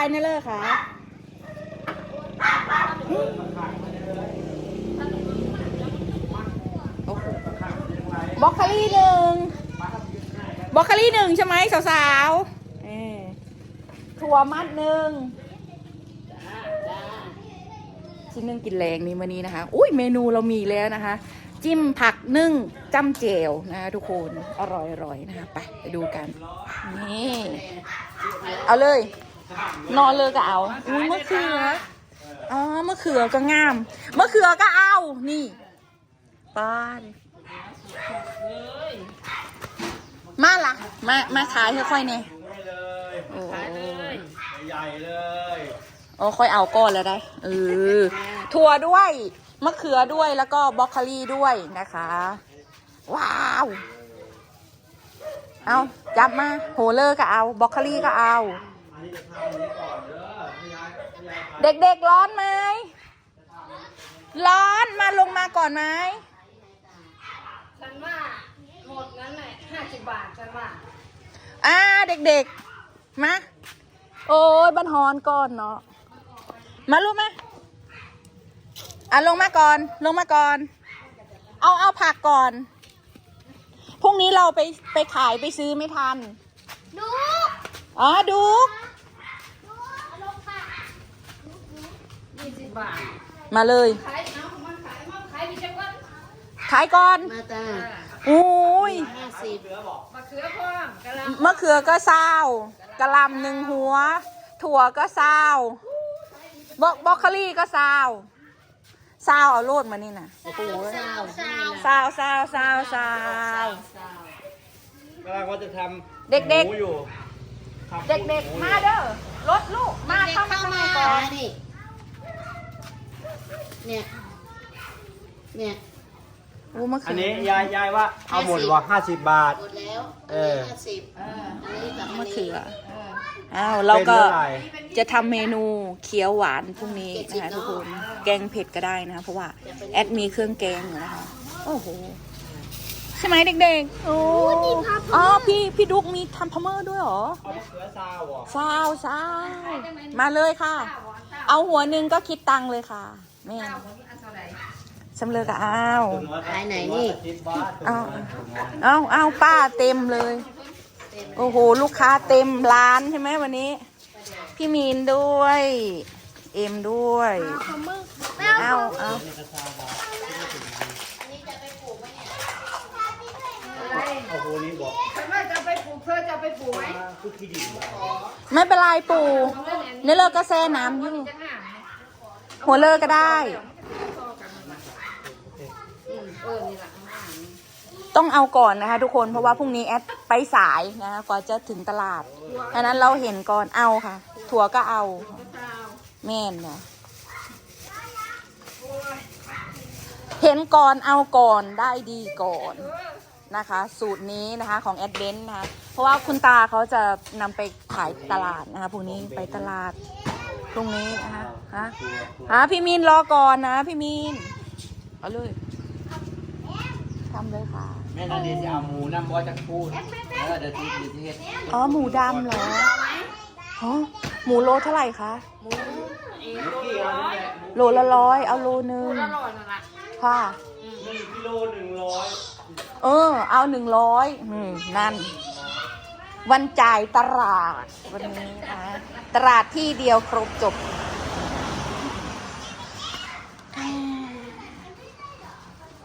ายนี่เลยค่ะบล็อกคารี่หนึ่งบล็อกคารี่หนึ่งใช่ไหมสาวๆถั่วมัดหนึ่งชิ้นหนึ่งกินแรงนี่วันนี้นะคะ อุ้ยเมนูเรามีแล้วนะคะ จิ้มผักนึ่งจ้ำเจวนะคะทุกคน อร่อยๆนะคะ ไปไปดูกัน นี่ เอาเลย นอนเลยก็เอาอุ้ยมะเขืออ๋อมะเขือก็งามมะเขือก็เอา นี่ป้าดมาละมามาขายค่อยๆเนี่ยเลยโอ้ใหญ่เลยโอ้ค่อยเอาก้อนแล้วได้เออถั่วด้วยมะเขือด้วยแล้วก็บรอกโคลีด้วยนะคะ ว้าวเอาจับมาโหเลอร์ก็เอาบรอกโคลีก็เอาอั นนี้จะทำอันนี้ก่อนเด้อให้ยายให้ยายทเด็กๆร้อนไหม ร้อนมาลงมาก่อนไหม ฉันว่าหมดนั้นแหละห้าสิบบาทฉันว่าอ่าเด็กๆ มา โอ้ยบันฮอนก่อนเนาะ มาลูกมา อะลงมาก่อน ลงมาก่อน เอาเอาผักก่อน พรุ่งนี้เราไปไปขายไปซื้อไม่ทัน ดู อ๋อดูยี่ บบาทมาเลยขายเอามันขายมันขายมีเจ้าก้อนขายก่อนมาจ้าอุ้ยห้าสิบมะเขือพร้อมกะหล่มะเขือก็เศร้ากะหล่ำหนึ่งหัว ถั่วก็เศร้าบล็อกบล็อกโคลี่ก็เศร้าเศร้าเอาโลดมานี่นะโอ้โหเศร้าเศร้าเศร้าเศร้าเศร้าเศร้าำกำลังว่าจะทำเด็กๆหมูอยู่ทำเด็กๆมาเด้อรถลูกมาเข้ามาข้างในก่อนนี่ เนี่ย เนี่ยโอ้มะอัเขืนนี้ยายยายว่าเอาหมดว่าห้าสิบบาท หมดแล้วเออ ห้าสิบอันนี้กับอันมะนี้เขืออ้าวเราก็เป็นเท่าไหร่ จะทำเมนูเคี้ยวหวานพรุ่งนี้นะคะทุกคนแกงเผ็ดก็ได้นะคะเพราะว่าแอดมีเครื่องแกงอยู่นะคะโอ้โหใช่ไหมเด็กๆโอ้อ๋อพี่พี่ดุกมีทำพมเมอร์ด้วยเหรอ เอามะเขือซาวเหรอซาวซาวมาเลยค่ะ เอาหัวหนึ่งก็คิดตังค์เลยค่ะ แม่ข้าวมันอันเท่าไหร่สำเร็จก็เอาขายไหนนี่สิบบาทเอาเอาเอาป้าเต็มเลย โอ้โห ลูกค้าเต็มร้านใช่ไหมวันนี้ พี่มีนด้วย เอ็มด้วย เอาเอาอะไรเอาโหนี้บอกฉันว่าจะเอาไปปลูกเธอจะเอาไปปลูกไหมคือขี้ดินไม่เป็นไรปู่เนเลิกก็แซ่น้ำอยู่จะ หัวเลิกก็ได้ ต้องเอาก่อนนะคะ ทุกคนเพราะว่าพรุ่งนี้แอดไปสายนะคะกว่าจะถึงตลาดอันนั้นเราเห็นก่อนเอาค่ะ ถั่วก็เอา แม่นนะเห็นก่อนเอาก่อนได้ดีก่อนนะคะ สูตรนี้นะคะของแอดเบนนะคะ เพราะว่าคุณตาเขาจะนำไปขายตลาดนะคะพรุ่งนี้ไปตลาด พรุ่งนี้นะคะฮะฮะพี่มีนรอก่อนนะพี่มีนเอาเลยทำเลยค่ะ แม่นาดีจะเอาหมูน้ำบอจะพูดเออเดี๋ยวทีเดี๋ยวทีเฮ็ดอ๋อหมูดำเหรอฮะหมูโลเท่าไหร่คะหมูเองโลละร้อยโลละร้อยเอาโลนึงละร้อยนั่นแหละค่ะหนึ่งกิโลหนึ่งร้อยเออ เอาหนึ่งร้อยนั่น วันจ่ายตลาดวันนี้นะตลาดที่เดียวครบจบ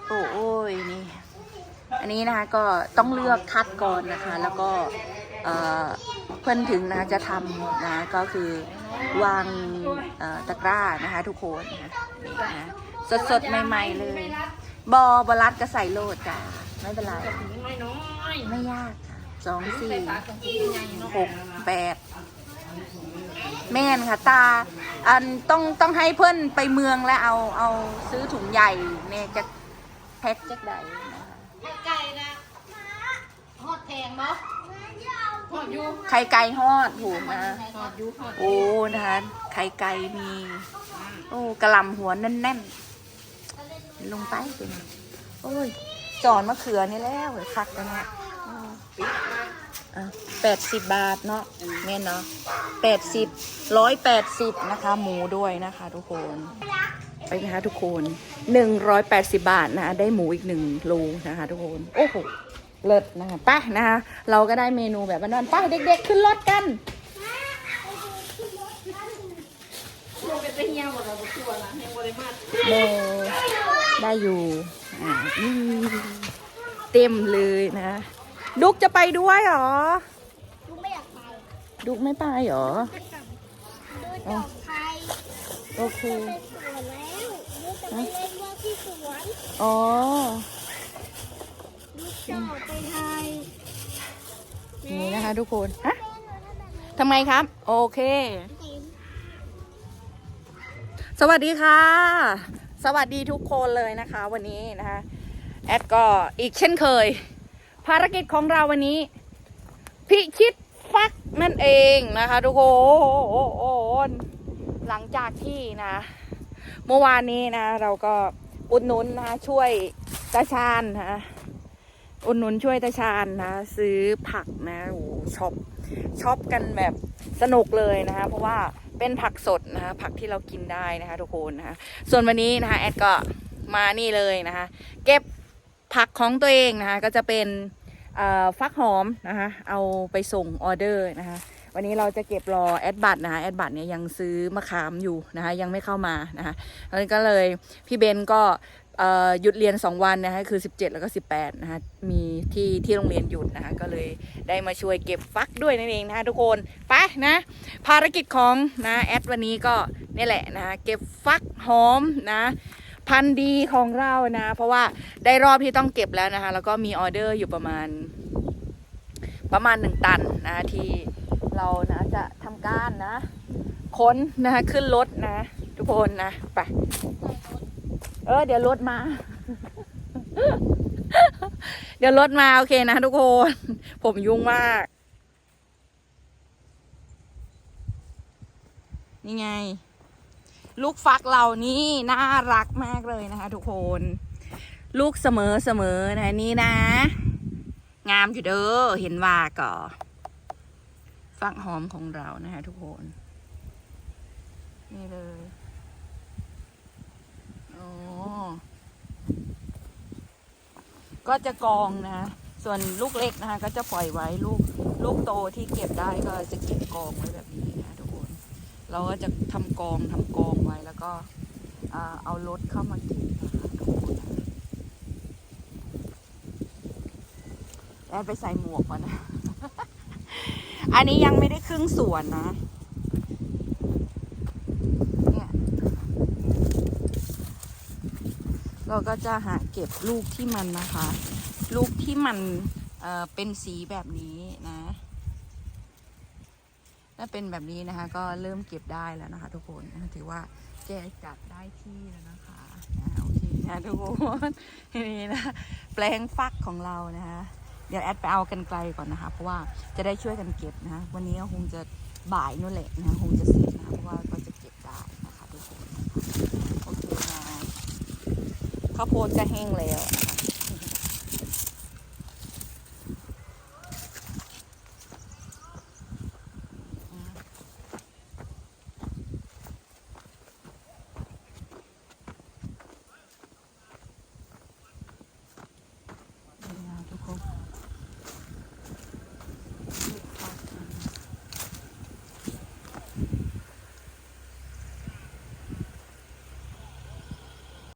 โอ้ยนี่ อันนี้นะคะก็ต้องเลือกคัดก่อนนะคะ แล้วก็เออเพื่อนถึงนะคะจะทำนะก็คือวางตะกร้านะคะ ทุกคนนะะสดใหม่ ๆ เลย บอบรัดก็ใส่โลดจ้าไม่เป็นไรไม่ยาก สองสี่หกแปดแม่นค่ะตา อันต้องต้องให้เพื่อนไปเมืองแล้วเอาเอาซื้อถุงใหญ่เนี่ยจะแพ็คจักใดไก่นะฮอดแพงเนาะหอดอยู่ไข่ไก่ทอดถูกนะโอ้นะคะไข่ไก่มี โอ้กระลำหัวแน่นๆ ลงไปเป็นโอ้ยจอนมะเขือนี่แล้วคักแล้วเนี่ยอะ แปดสิบบาทเนาะแม่นเนาะแปดสิบร้อยแปดสิบนะคะ หมูด้วยนะคะทุกคนไปนะคะทุกคนหนึ่งร้อยแปดสิบาทนะคะได้หมูอีกหนึ่งโลนะคะทุกคนโอ้โหเลิศนะคะไปนะคะเราก็ได้เมนูแบบบ้านๆไปเด็ก ๆ ขึ้นรถกันลงไปเที่ยวหมดแล้วตัวละยังบริมาตรเบได้อยู่ อ่านี่เต็มเลยนะ ดุกจะไปด้วยเหรอ ลูกไม่อยากไปดุกไม่ไปเหรอ ดูดอกไทยโอเคไปสวนแล้วลูกจะไปเล่นว่าที่สวนอ๋อ ลูกจะออกไปไทยนี่นะคะทุกคน ฮะทำไมครับ โอเค สวัสดีค่ะ สวัสดีทุกคนเลยนะคะ วันนี้นะคะ แอดก็อีกเช่นเคย ภารกิจของเราวันนี้ พิชิตฟักนั่นเองนะคะทุกคนหลังจากที่นะ เมื่อวานนี้นะ เราก็อุดหนุนนะช่วยตาชาญนะอุดหนุนช่วยตาชาญนะ ซื้อผักนะโอ้ช็อปช็อปกันแบบสนุกเลยนะคะเพราะว่าเป็นผักสดนะคะผักที่เรากินได้นะคะทุกคนนะคะส่วนวันนี้นะคะแอดก็มานี่เลยนะคะ เก็บ ผักของตัวเองนะคะก็จะเป็นฟักหอมนะคะเอาไปส่งออเดอร์นะคะวันนี้เราจะเก็บรอแอดบัตรนะคะแอดบัตรเนี่ยยังซื้อมะขามอยู่นะคะยังไม่เข้ามานะคะแล้วก็เลยพี่เบนก็หยุดเรียน 2 วันนะคะคือ 17 แล้วก็ 18นะคะมีที่ที่โรงเรียนหยุดนะคะก็เลยได้มาช่วยเก็บฟักด้วยนั่นเองนะคะทุกคนไปนะภารกิจของนะแอดวันนี้ก็นี่แหละนะคะเก็บฟักหอมนะ พันธุ์ดีของเรานะ เพราะว่าได้รอบที่ต้องเก็บแล้วนะคะ แล้วก็มีออเดอร์อยู่ประมาณ ประมาณหนึ่งตันนะที่เรานะจะทำการนะค้นนะคะขึ้นรถนะ ทุกคนนะไปเออเดี๋ยวรถมา เดี๋ยวรถมาโอเคนะทุกคน ผมยุ่งมาก นี่ไง ลูกฟักเรานี่น่ารักมากเลยนะคะทุกคน ลูกเสมอเสมอนะนี่นะ งามอยู่เด้อเห็นว่าก่อฟักหอมของเรานะคะทุกคน นี่เลยโอ้ก็จะกองนะ ส่วนลูกเล็กนะคะ ก็จะปล่อยไว้ลูกลูกโตที่เก็บได้ก็จะเก็บกองไว้แบบนี้ เราก็จะทำกองทำกองไว้แล้วก็เอารถเข้ามาเก็บนะคะทุกคนแอดไปใส่หมวกก่อนนะ อันนี้ยังไม่ได้ครึ่งส่วนนะเนี่ยเราก็จะหาเก็บลูกที่มันนะคะ ลูกที่มันเเป็นสีแบบนี้ ถ้าเป็นแบบนี้นะคะ ก็เริ่มเก็บได้แล้วนะคะ ทุกคนถือว่าแกจัดได้ที่แล้วนะคะนะโอเคนะทุกคนนี่นะแปลงฟักของเรานะคะเดี๋ยวแอดไปเอากันไกลก่อนนะคะ เพราะว่าจะได้ช่วยกันเก็บนะะวันนี้ก็คงจะบ่ายนู่นแหละนะคงจะเสร็จนะะเพราะว่าก็จะเก็บได้นะคะทุกคนโอเคนะข้าวโพดก็แห้งแล้วนะคะ